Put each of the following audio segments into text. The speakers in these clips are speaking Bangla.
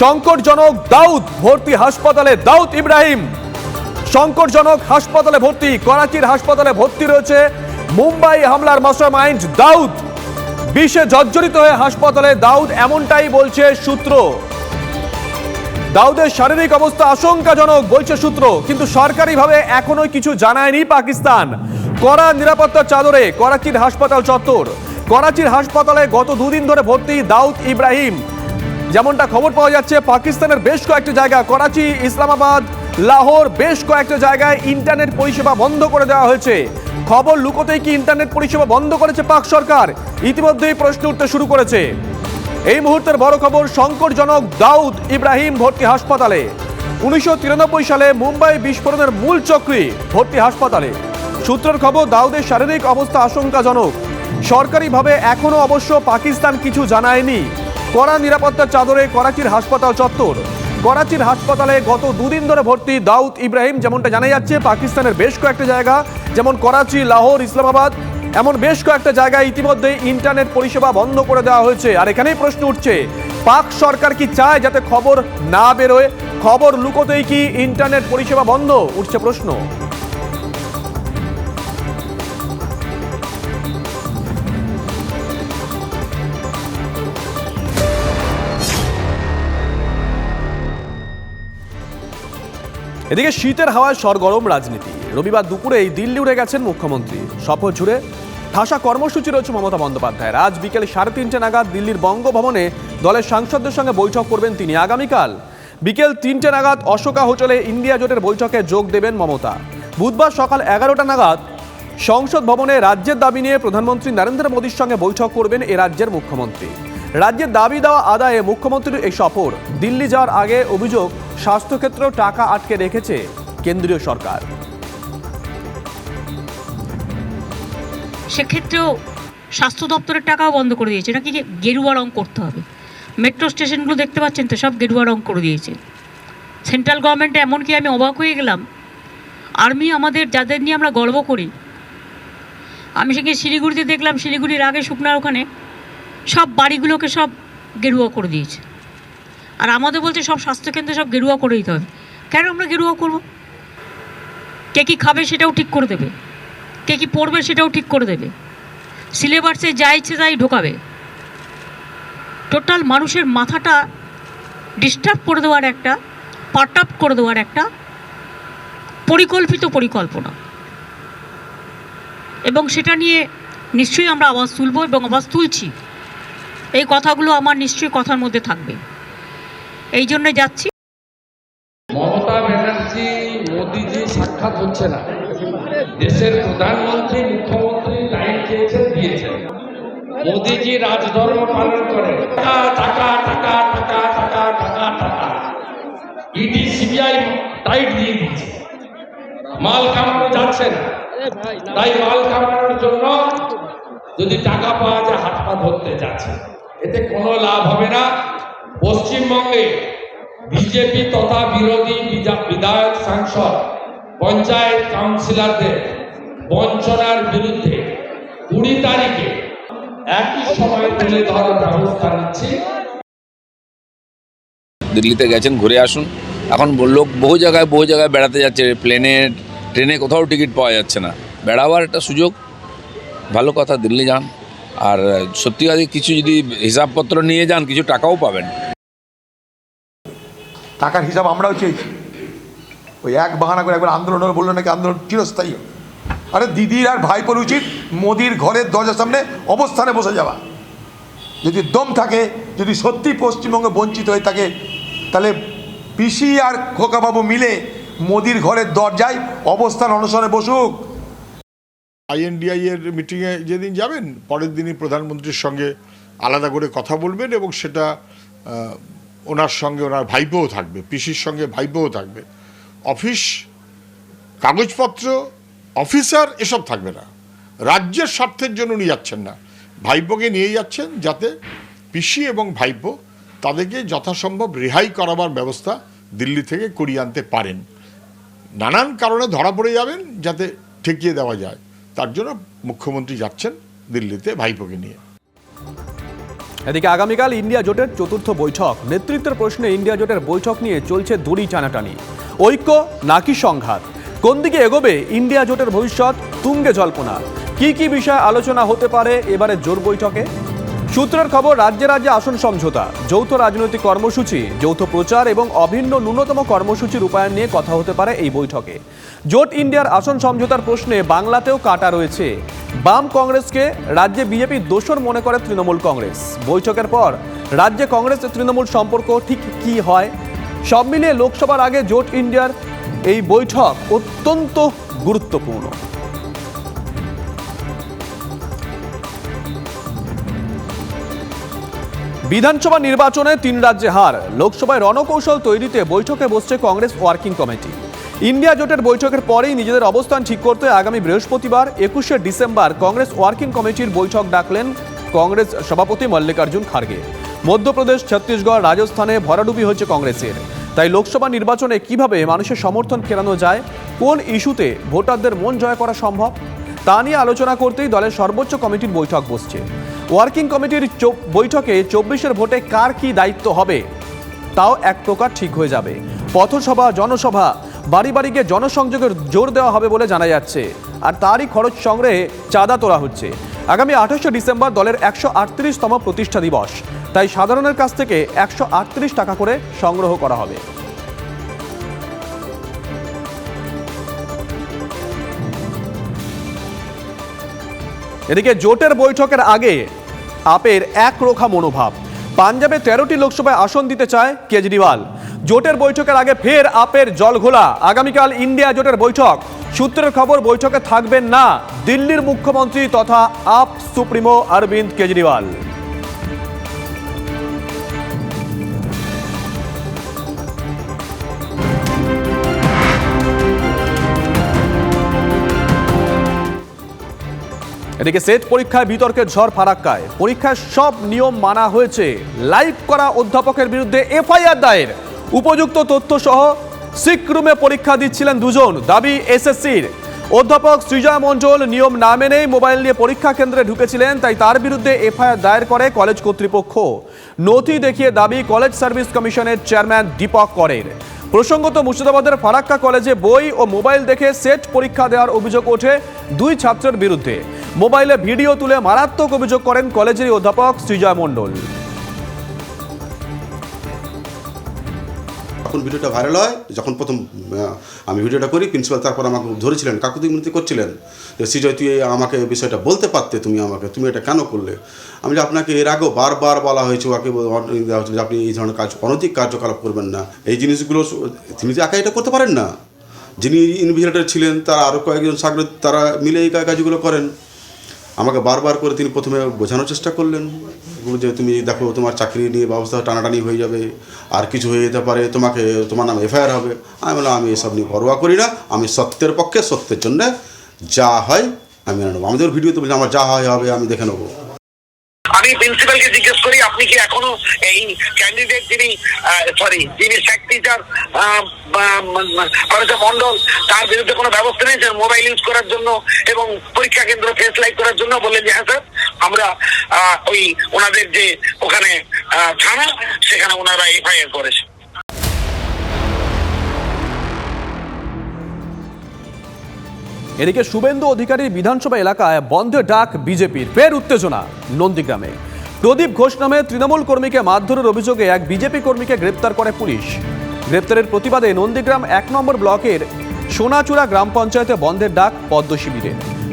সংকটজনক দাউদ ভর্তি হাসপাতালে দাউদ ইব্রাহিম। সংকটজনক হাসপাতালে ভর্তি, করাচির হাসপাতালে ভর্তি রয়েছে মুম্বাই হামলার মাস্টার মাইন্ড দাউদ। বিশ্বে জর্জরিত হয়ে হাসপাতালে দাউদ এমনটাই বলছে সূত্র। দাউদের শারীরিক অবস্থা আশঙ্কাজনক বলছে সূত্র, কিন্তু সরকারিভাবে এখনোই কিছু জানায়নি পাকিস্তান। কড়া নিরাপত্তার চাদরে করাচির হাসপাতাল চত্বর। করাচির হাসপাতালে গত দুদিন ধরে ভর্তি দাউদ ইব্রাহিম। যেমনটা খবর পাওয়া যাচ্ছে, পাকিস্তানের বেশ কয়েকটি জায়গা, করাচি, ইসলামাবাদ, লাহোর, বেশ কয়েকটা জায়গায় ইন্টারনেট পরিষেবা বন্ধ করে দেওয়া হয়েছে। খবর লুকোতেই কি ইন্টারনেট পরিষেবা বন্ধ করেছে পাক সরকার? ইতিমধ্যেই প্রশ্ন উঠতে শুরু করেছে। এই মুহূর্তের বড় খবর, সংকটজনক দাউদ ইব্রাহিম ভর্তি হাসপাতালে। উনিশশো তিরানব্বই সালে মুম্বাই বিস্ফোরণের মূল চক্রী ভর্তি হাসপাতালে। সূত্রের খবর, দাউদের শারীরিক অবস্থা আশঙ্কাজনক। সরকারিভাবে এখনও অবশ্য পাকিস্তান কিছু জানায়নি। কড়া নিরাপত্তার চাদরে করাচির হাসপাতাল চত্বর। করাচির হাসপাতালে গত দুদিন ধরে ভর্তি দাউদ ইব্রাহিম, যেমনটা জানা যাচ্ছে, পাকিস্তানের বেশ কয়েকটা জায়গা, যেমন করাচি, লাহোর, ইসলামাবাদ, এমন বেশ কয়েকটা জায়গায় ইতিমধ্যে ইন্টারনেট পরিষেবা বন্ধ করে দেওয়া হয়েছে। আর এখানেই প্রশ্ন উঠছে, পাক সরকার কি চায় যাতে খবর না বেরোয়? খবর লুকোতেই কি ইন্টারনেট পরিষেবা বন্ধ? উঠছে প্রশ্ন। এদিকে শীতের হাওয়ায় সরগরম রাজনীতি। রবিবার দুপুরেই দিল্লি উড়ে গেছেন মুখ্যমন্ত্রী। সফর জুড়ে ঠাসা কর্মসূচি রয়েছে মমতা বন্দ্যোপাধ্যায় আজ বিকেল সাড়ে তিনটে নাগাদ দিল্লির বঙ্গভবনে দলের সাংসদদের সঙ্গে বৈঠক করবেন তিনি। আগামীকাল বিকেল তিনটে নাগাদ অশোকা হোটেলে ইন্ডিয়া জোটের বৈঠকে যোগ দেবেন মমতা। বুধবার সকাল এগারোটা নাগাদ সংসদ ভবনে রাজ্যের দাবি নিয়ে প্রধানমন্ত্রী নরেন্দ্র মোদীর সঙ্গে বৈঠক করবেন এ রাজ্যের মুখ্যমন্ত্রী। রাজ্যের দাবি দেওয়া আদায়ে মুখ্যমন্ত্রীর এই সফর। দিল্লি যাওয়ার আগে অভিযোগ স্বাস্থ্যক্ষেত্রেও টাকা আটকে রেখেছে কেন্দ্রীয় সরকার। সেক্ষেত্রেও স্বাস্থ্য দপ্তরের টাকাও বন্ধ করে দিয়েছে। নাকি গেরুয়া রং করতে হবে? মেট্রো স্টেশনগুলো দেখতে পাচ্ছেন তো, সব গেরুয়া রং করে দিয়েছে। সেন্ট্রাল গভর্নমেন্টে এমনকি আমি অবাক হয়ে গেলাম। আর্মি আমাদের, যাদের নিয়ে আমরা গর্ব করি, আমি সেখানে শিলিগুড়িতে দেখলাম, শিলিগুড়ির আগে শুকনার ওখানে সব বাড়িগুলোকে সব গেরুয়া করে দিয়েছে। আর আমাদের বলছে সব স্বাস্থ্যকেন্দ্রে সব গেরুয়া করে দিতে হবে কেন আমরা গেরুয়া করব? কে কী খাবে সেটাও ঠিক করে দেবে। কে কী পড়বে সেটাও ঠিক করে দেবে। সিলেবাসে যা ইচ্ছে তাই ঢোকাবে। টোটাল মানুষের মাথাটা ডিস্টার্ব করে দেওয়ার একটা পাট আপ করে দেওয়ার একটা পরিকল্পিত পরিকল্পনা। এবং সেটা নিয়ে নিশ্চয়ই আমরা আওয়াজ তুলব এবং আওয়াজ তুলছি। এই কথাগুলো আমার নিশ্চয়ই কথার মধ্যে থাকবে। এই জন্য যাচ্ছি। মমতা ব্যানার্জি, মোদিজি সাক্ষাৎ হচ্ছে না। দেশের প্রধানমন্ত্রী, মুখ্যমন্ত্রী লাইন চেয়েছেন দিয়েছেন। মোদিজি রাজধর্ম পালন করে টাকা টাকা টাকা টাকা টাকা টাকা টাকা। ইডি সিবিআই টাইট দিয়ে মাল কামানো যাচ্ছে না। তাই মাল কামানোর জন্য যদি টাকা পাওয়া যায়, হাত পা ধরতে যাচ্ছে। এতে কোনো লাভ হবে না। পশ্চিমবঙ্গে বিজেপি তথা বিরোধী বিধায়ক সাংসদ, পঞ্চায়েত কাউন্সিলরদের বঞ্চনার বিরুদ্ধে কুড়ি তারিখে একই সময় তুলে ধরার ব্যবস্থা নিচ্ছি। দিল্লিতে গেছেন, ঘুরে আসুন। এখন লোক বহু জায়গায় বহু জায়গায় বেড়াতে যাচ্ছে, প্লেনে, ট্রেনে কোথাও টিকিট পাওয়া যাচ্ছে না। বেড়াবার একটা সুযোগ। ভালো কথা, দিল্লি যান। আর সত্যিকারই কিছু যদি হিসাবপত্র নিয়ে যান, কিছু টাকাও পাবেন। টাকার হিসাব আমরাও চেয়েছি। ওই এক বাহানা করে একবার আন্দোলন বলল নাকি আন্দোলন চিরস্থায়ী। আরে দিদির আর ভাইপোর উচিত মোদির ঘরের দরজার সামনে অবস্থানে বসে যাওয়া। যদি দম থাকে, যদি সত্যি পশ্চিমবঙ্গে বঞ্চিত হয়ে থাকে, তাহলে পিসি আর খোকাবাবু মিলে মোদির ঘরের দরজায় অবস্থান অনশনে বসুক। আইএনডিআই এর মিটিংয়ে যেদিন যাবেন, পরের দিনই প্রধানমন্ত্রীর সঙ্গে আলাদা করে কথা বলবেন এবং সেটা ওনার সঙ্গে ওনার ভাইপোও থাকবে, পিসির সঙ্গে ভাইপোও থাকবে। অফিস, কাগজপত্র, অফিসার, এসব থাকবে না। রাজ্যের স্বার্থের জন্য উনি যাচ্ছেন না। ভাইপোকে নিয়ে যাচ্ছেন যাতে পিসি এবং ভাইপো তাদেরকে যথাসম্ভব রেহাই করাবার ব্যবস্থা দিল্লি থেকে করিয়ে আনতে পারেন। নানান কারণে ধরা পড়ে যাবেন যাতে ঠেকিয়ে দেওয়া যায়। তার জন্য মুখ্যমন্ত্রী যাচ্ছেন দিল্লিতে ভাইপোকে নিয়ে। এদিকে আগামীকাল ইন্ডিয়া জোটের চতুর্থ বৈঠক। নেতৃত্বের প্রশ্নে ইন্ডিয়া জোটের বৈঠক নিয়ে চলছে দড়ি টানাটানি। ঐক্য নাকি সংঘাত? কোন দিকে এগোবে ইন্ডিয়া জোটের ভবিষ্যৎ? তুঙ্গে জল্পনা। কি কি বিষয়ে আলোচনা হতে পারে এবারে জোর বৈঠকে? সূত্রের খবর, রাজ্যে রাজ্যে আসন সমঝোতা। যৌথ রাজনৈতিক কর্মসূচি, যৌথ প্রচার এবং অভিন্ন ন্যূনতম কর্মসূচির রূপায়ণ নিয়ে কথা হতে পারে এই বৈঠকে। জোট ইন্ডিয়ার আসন সমঝোতার প্রশ্নে বাংলাতেও কাটা রয়েছে। বাম কংগ্রেসকে রাজ্যে বিজেপি দোষর মনে করে তৃণমূল কংগ্রেস। বৈঠকের পর, রাজ্যে কংগ্রেস তৃণমূল সম্পর্ক ঠিক কি হয়? সব মিলিয়ে লোকসভার আগে জোট ইন্ডিয়ার এই বৈঠক অত্যন্ত গুরুত্বপূর্ণ। বিধানসভা নির্বাচনে তিন রাজ্যে হার। লোকসভায় রণকৌশল তৈরিতে বৈঠকে বসছে কংগ্রেস ওয়ার্কিং কমিটি। ইন্ডিয়া জোটের বৈঠকের পরেই নিজেদের অবস্থান ঠিক করতে আগামী বৃহস্পতিবার একুশে ডিসেম্বর কংগ্রেস ওয়ার্কিং কমিটির বৈঠক ডাকলেন কংগ্রেস সভাপতি মল্লিকার্জুন খার্গে। মধ্যপ্রদেশ, ছত্তিশগড়, রাজস্থানে ভরাডুবি হচ্ছে কংগ্রেসের। তাই লোকসভা নির্বাচনে কীভাবে মানুষের সমর্থন ফেরানো যায়, কোন ইস্যুতে ভোটারদের মন জয় করা সম্ভব, তা নিয়ে আলোচনা করতেই দলের সর্বোচ্চ কমিটির বৈঠক বসছে। ওয়ার্কিং কমিটির বৈঠকে চব্বিশের ভোটে কার কি দায়িত্ব হবে? তাও এক প্রকার ঠিক হয়ে যাবে। পথসভা, জনসভা, বাড়ি বাড়ি গিয়ে জনসংযোগের জোর দেওয়া হবে বলে জানা যাচ্ছে। আর তারই খরচ সংগ্রহে চাঁদা তোলা হচ্ছে। আগামী আঠাশে ডিসেম্বর দলের একশো আটত্রিশতম প্রতিষ্ঠা দিবস। তাই সাধারণের কাছ থেকে একশো আটত্রিশ টাকা করে সংগ্রহ করা হবে। এদিকে জোটের বৈঠকের আগে আপের একরোখা মনোভাব। পাঞ্জাবে তেরোটি লোকসভায় আসন দিতে চায় কেজরিওয়াল। জোটের বৈঠকের আগে ফের আপের জল ঘোলা। আগামীকাল ইন্ডিয়া জোটের বৈঠক। সূত্রের খবর, বৈঠকে থাকবেন না দিল্লির মুখ্যমন্ত্রী তথা আপ সুপ্রিমো অরবিন্দ কেজরিওয়াল। এদিকে সেট পরীক্ষায় বিতর্কের ঝড় ফারাক্কায়। পরীক্ষার সব নিয়ম মানা হয়েছে। লাইভ করা অধ্যাপকের বিরুদ্ধে এফআইআর দায়ের। উপযুক্ত তথ্য সহ সিক রুমে পরীক্ষা দিচ্ছিলেন দুজন। দাবি এসএসসির। অধ্যাপক সৃজয় মণ্ডল নিয়ম না মেনেই মোবাইল নিয়ে পরীক্ষা কেন্দ্রে ঢুকেছিলেন, তাই তার বিরুদ্ধে এফআইআর দায়ের করে কলেজ কর্তৃপক্ষ। নথি দেখিয়ে দাবি কলেজ সার্ভিস কমিশনের চেয়ারম্যান দীপক করের। প্রসঙ্গত মুর্শিদাবাদের ফারাক্কা কলেজে বই ও মোবাইল দেখে সেট পরীক্ষা দেওয়ার অভিযোগ ওঠে দুই ছাত্রের বিরুদ্ধে। মোবাইলে ভিডিও তুলে মারাত্মক অভিযোগ করেন কলেজের অধ্যাপক সৃজয় মণ্ডল। যখন ভিডিওটা ভাইরাল হয়, যখন প্রথম আমি ভিডিওটা করি প্রিন্সিপাল তারপর আমাকে ধরেছিলেন কাকুতি মিনতি করছিলেন? যে, সিজয়, তুই আমাকে বিষয়টা বলতে পারতে, তুমি আমাকে, তুমি এটা কেন করলে? আমি যে, আপনাকে এর আগেও বারবার বলা হয়েছে, ওকে যে, আপনি এই ধরনের কাজ, অনৈতিক কার্যকলাপ করবেন না। এই জিনিসগুলো তিনি তো একা এটা করতে পারেন না। যিনি ইনভিজিলেটর ছিলেন, তারা আরও কয়েকজন সাগর তারা মিলে এই কাজগুলো করেন। আমাকে বারবার করে তিনি প্রথমে বোঝানোর চেষ্টা করলেন যে তুমি দেখো তোমার চাকরি নিয়ে ব্যবস্থা টানাটানি হয়ে যাবে, আর কিছু হয়ে যেতে পারে, তোমাকে তোমার নাম এফআইআর হবে। আমি বললাম, আমি এসব নিয়ে পরোয়া করি না, আমি সত্যের পক্ষে সত্যের জন্য যা হয় আমি নেব। আমাদের ভিডিওতে বলছি, আমার যা হয় হবে, আমি দেখে নেব। আমি প্রিন্সিপালকে জিজ্ঞেস করি, আপনি কি এখনও এই ক্যান্ডিডেট যিনি সরি যিনি স্যাক টিচার কলেজে মন্ডল, তার বিরুদ্ধে কোনো ব্যবস্থা নিয়েছেন মোবাইল ইউজ করার জন্য এবং পরীক্ষা কেন্দ্র ফেস লাইক করার জন্য বললেন যে হ্যাঁ স্যার আমরা ওই ওনাদের যে ওখানে থানা, সেখানে ওনারা এফআইআর করেছে। এদিকে শুভেন্দু অধিকারীর বিধানসভা এলাকায় বন্ধে ডাক বিজেপির, ফের উত্তেজনা, নন্দীগ্রামে। প্রদীপ ঘোষ নামে তৃণমূল কর্মীকে মারধরের অভিযোগে এক বিজেপি কর্মীকে গ্রেপ্তার করে পুলিশ। গ্রেপ্তারের প্রতিবাদে নন্দীগ্রাম এক নম্বর ব্লকের সোনাচূড়া গ্রাম পঞ্চায়েতে বন্ধের ডাক পদ্ম শিবিরে।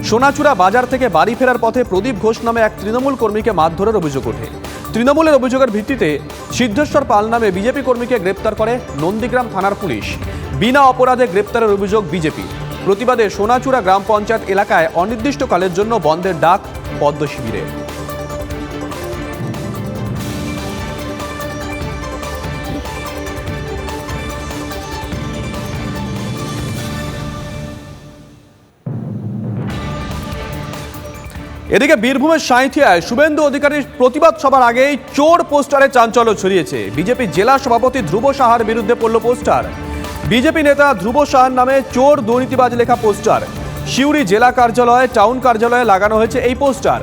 সোনাচূড়া বাজার থেকে বাড়ি ফেরার পথে প্রদীপ ঘোষ নামে এক তৃণমূল কর্মীকে মারধরের অভিযোগ ওঠে। তৃণমূলের অভিযোগের ভিত্তিতে সিদ্ধেশ্বর পাল নামে বিজেপি কর্মীকে গ্রেপ্তার করে নন্দীগ্রাম থানার পুলিশ। বিনা অপরাধে গ্রেপ্তারের অভিযোগ বিজেপি প্রতিবাদে সোনাচূড়া গ্রাম পঞ্চায়েত এলাকায় অনির্দিষ্টকালের জন্য বন্ধের ডাক পদ্ম শিবিরে। এদিকে বীরভূমের সাঁইথিয়ায় শুভেন্দু অধিকারীর প্রতিবাদ সভার আগেই চোর পোস্টারে চাঞ্চল্য ছড়িয়েছে। বিজেপি জেলা সভাপতি ধ্রুব সাহার বিরুদ্ধে পড়ল পোস্টার। বিজেপি নেতা ধ্রুব সাহার নামে চোর দুর্নীতিবাজ লেখা পোস্টার। সিউড়ি জেলা কার্যালয়ে, টাউন কার্যালয়ে লাগানো হয়েছে এই পোস্টার।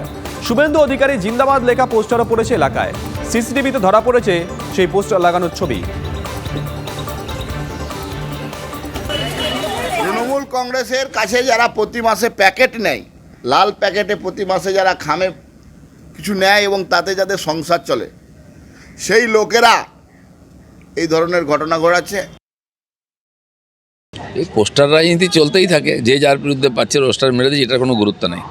শুভেন্দু অধিকারী জিন্দাবাদ লেখা পোস্টারও পড়েছে এলাকায়। সিসিটিভিতে ধরা পড়েছে সেই পোস্টার লাগানোর ছবি। তৃণমূল কংগ্রেসের কাছে যারা প্রতি মাসে প্যাকেট নেয়, লাল প্যাকেটে প্রতি মাসে যারা খামে কিছু নেয় এবং তাতে যাদের সংসার চলে, সেই লোকেরা এই ধরনের ঘটনা ঘটাচ্ছে। এই পোস্টার রাজনীতি চলতেই থাকে, যে যার বিরুদ্ধে পাচ্ছে রোস্টার মেরে দিয়েছে এটার কোনো গুরুত্ব নেই।